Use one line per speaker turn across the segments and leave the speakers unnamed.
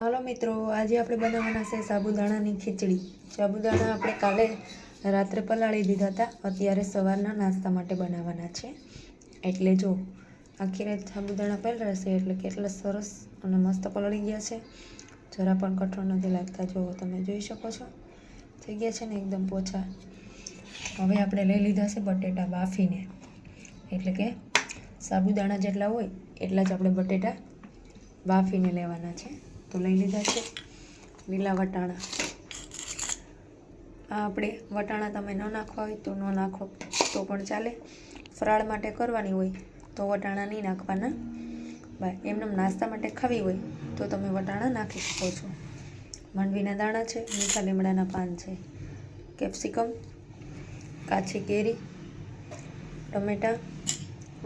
હાલો મિત્રો, આજે આપણે બનાવવાના છે સાબુદાણાની ખીચડી. સાબુદાણા આપણે કાલે રાત્રે પલાળી દીધા હતા. અત્યારે સવારના નાસ્તા માટે બનાવવાના છે. એટલે જો, આખી રાત સાબુદાણા પલળશે એટલે કેટલા સરસ અને મસ્ત પલળી ગયા છે. જરા પણ કઠોળ નથી લાગતા જો તમે જોઈ શકો છો. થઈ ગયા છે ને એકદમ પોચા હવે આપણે લઈ લીધા છે બટેટા બાફીને. એટલે કે સાબુદાણા જેટલા હોય એટલા જ આપણે બટેટા બાફીને લેવાના છે. તો લઈ લીધા છે લીલા વટાણા. આ આપણે વટાણા તમે ન નાખવા હોય તો ન નાખો તો પણ ચાલે. ફરાળ માટે કરવાની હોય તો વટાણા નહીં નાખવાના. બાય એમને નાસ્તા માટે ખાવી હોય તો તમે વટાણા નાખી શકો છો. માંડવીના દાણા છે, મીઠા લીમડાના પાન છે, કેપ્સિકમ, કાચી કેરી, ટમેટાં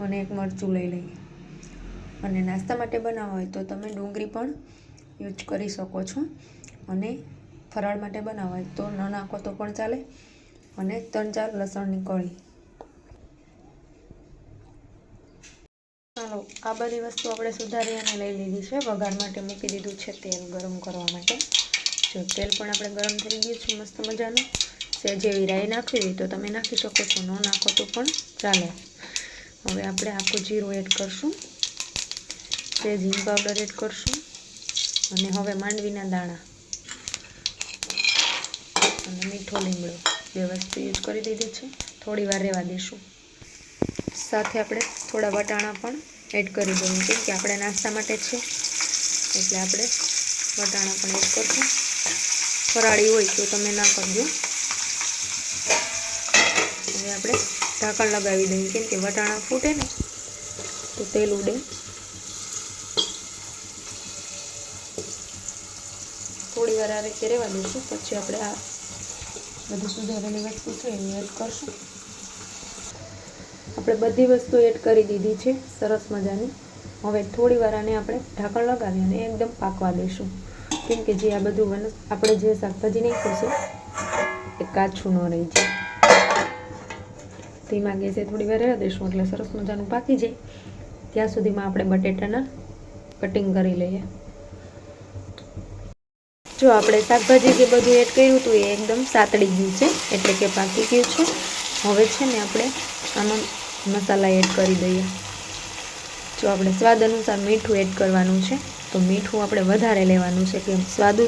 અને એક મરચું લઈ લઈએ. અને નાસ્તા માટે બનાવવા હોય તો તમે ડુંગળી પણ યુઝ કરી શકો છો અને ફરાળ માટે બનાવવા હોય તો ન નાખો તો પણ ચાલે અને ત્રણ ચાર લસણની કળી ચાલો, આ બધી વસ્તુ આપણે સુધારી અને લઈ લીધી છે. વઘાર માટે મૂકી દીધું છે તેલ ગરમ કરવા માટે. જો તેલ પણ આપણે ગરમ થઈ ગયું છે મસ્ત મજાનું. સેજ એવી રાઈ નાખવી હોય તો તમે નાખી શકો છો, ન નાખો તો પણ ચાલે. હવે આપણે આખું જીરું એડ કરશું. સેજ પાવડર એડ કરશું. અને હવે માંડવીના દાણા. અને મીઠો લીમડો. બે વસ્તુ યુઝ કરી દીધી છે. થોડી વાર રહેવા દઈશું સાથે આપણે થોડા વટાણા પણ એડ કરી દઉં કેમ કે આપણે નાસ્તા માટે છે. એટલે આપણે વટાણા પણ એડ કરશું. ફરાળી હોય તો તમે ના કરજો. હવે આપણે ઢાંકણ લગાવી દઈએ, કેમ કે વટાણા ફૂટે ને, તો તેલ ઉડે. થોડી વાર આ રીતે રહેવા દઈશું. પછી આપણે આ બધી સુધારેલી વસ્તુ છે એ એડ કરશું. આપણે બધી વસ્તુ એડ કરી દીધી છે, સરસ મજાની. હવે થોડી વાર આને આપણે ઢાંકણ લગાવી અને એકદમ પાકવા દઈશું. કેમ કે જે આ બધું વન, આપણે જે શાકભાજી નાખ્યું છે, એ કાચું ન રહી જાય. ધીમા ગેસે થોડી વાર રહેવા દઈશું, એટલે સરસ મજાનું પાકી જાય. ત્યાં સુધીમાં આપણે બટેટાના કટિંગ કરી લઈએ. જો આપણે શાકભાજી જે બધું એડ કર્યું હતું એ એકદમ સાતડી ગયું છે, એટલે કે પાકી ગયું છે. હવે છે ને આપણે આમાં મસાલા એડ કરી દઈએ. જો આપણે સ્વાદ અનુસાર મીઠું એડ કરવાનું છે, તો મીઠું આપણે વધારે લેવાનું છે કે સ્વાદુ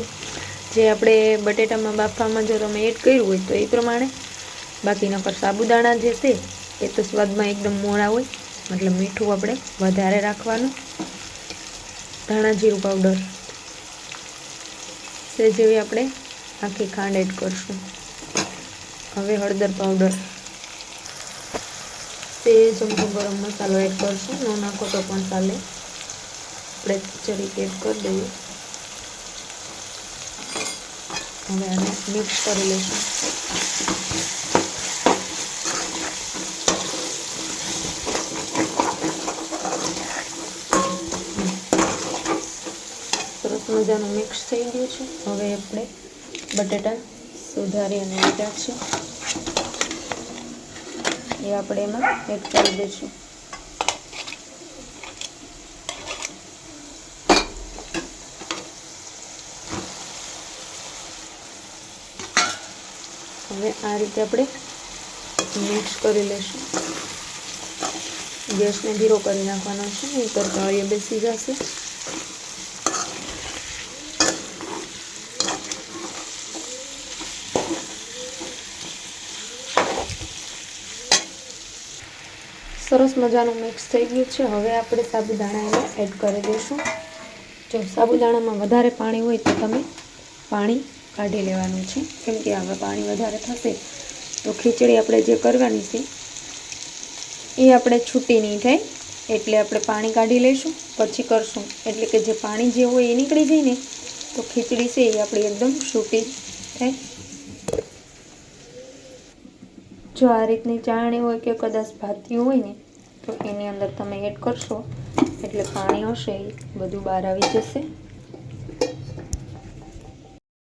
જે આપણે બટેટામાં બાફવામાં જો તમે એડ કર્યું હોય તો એ પ્રમાણે. બાકીના પર સાબુદાણા જે છે, એ તો સ્વાદમાં એકદમ મોળા હોય. મતલબ મીઠું આપણે વધારે રાખવાનું. ધાણા જીરું પાવડર તે જેવી આપણે આખી ખાંડ એડ કરશું. હવે હળદર પાવડર. તે ચમચો ગરમ મસાલો એડ કરશું. ન નાખો તો પણ ચાલે. આપણે ચરીક એડ કરી દઈએ. હવે આને મિક્સ કરી લઈશું. મજાનું મિક્સ થઈ ગયું છે. હવે આપણે બટેટા સુધારી અને લીધા છે એ આપણે એમાં એડ કરી દઈશું. હવે આ રીતે આપણે મિક્સ કરી લઈશું. ગેસને ધીરો કરી નાખવાનો છે નહીં કરતા એ બેસી જશે. સરસ મજાનું મિક્સ થઈ ગયું છે. હવે આપણે સાબુદાણા એને એડ કરી દઈશું. જો સાબુદાણામાં વધારે પાણી હોય તો તમે પાણી કાઢી લેવાનું છે. કેમ કે હવે પાણી વધારે થશે તો ખીચડી આપણે જે કરવાની છે, એ આપણે છૂટી નહીં થાય. એટલે આપણે પાણી કાઢી લઈશું, પછી કરશું. એટલે કે જે પાણી જે હોય એ નીકળી જાય તો ખીચડી છે એ આપણી એકદમ છૂટી થાય. જો આ રીતની ચાણી હોય કે કદાચ ભાતીયું હોય ને, તો એની અંદર તમે એડ કરશો. એટલે પાણી હશે એ બધું બહાર આવી જશે.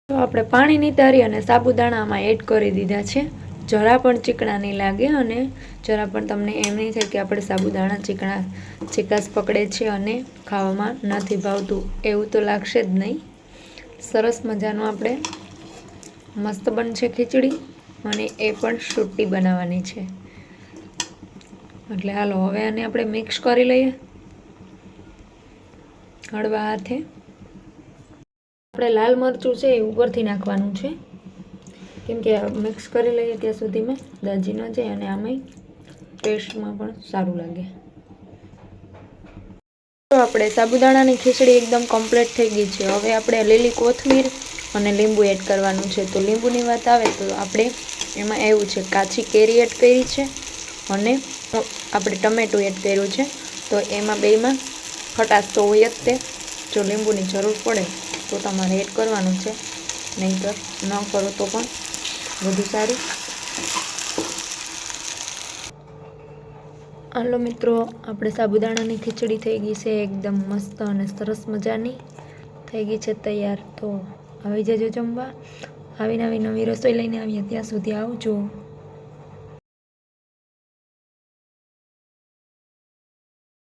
તો આપણે પાણીની તારી અને સાબુદાણામાં એડ કરી દીધા છે. જરા પણ ચીકણા નહીં લાગે અને જરા પણ તમને એમ નહીં થાય કે આપણે સાબુદાણા ચીકણા ચીકાશ પકડે છે અને ખાવામાં નથી ભાવતું. એવું તો લાગશે જ નહીં. સરસ મજાનું આપણે મસ્ત બનશે ખીચડી. અને એ પણ સુટ્ટી બનાવવાની છે. એટલે હાલો, હવે આને આપણે મિક્સ કરી લઈએ. હળવા હાથે. આપણે લાલ મરચું છે એ ઉપરથી નાખવાનું છે. કેમ કે મિક્સ કરી લઈએ ત્યાં સુધીમાં દાજી ન જાય અને આમાંય ટેસ્ટમાં પણ સારું લાગે. આપણે સાબુદાણાની ખીચડી એકદમ કમ્પ્લીટ થઈ ગઈ છે. હવે આપણે લીલી કોથમીર અને લીંબુ એડ કરવાનું છે. તો લીંબુની વાત આવે તો આપણે એમાં એવું છે, કાચી કેરી એડ કરી છે અને આપણે ટમેટું એડ કર્યું છે. તો એમાં બેમાં ખટાશ તો હોય જ તે. જો લીંબુની જરૂર પડે તો તમારે એડ કરવાનું છે. નહીંતર ન કરો તો પણ વધુ સારું. હાલો મિત્રો, આપણે સાબુદાણાની ખીચડી થઈ ગઈ છે. એકદમ મસ્ત અને સરસ મજાની થઈ ગઈ છે તૈયાર. તો આવી જજો જમવા. આવી નવી નવી રસોઈ લઈને આવીએ ત્યાં સુધી આવજો.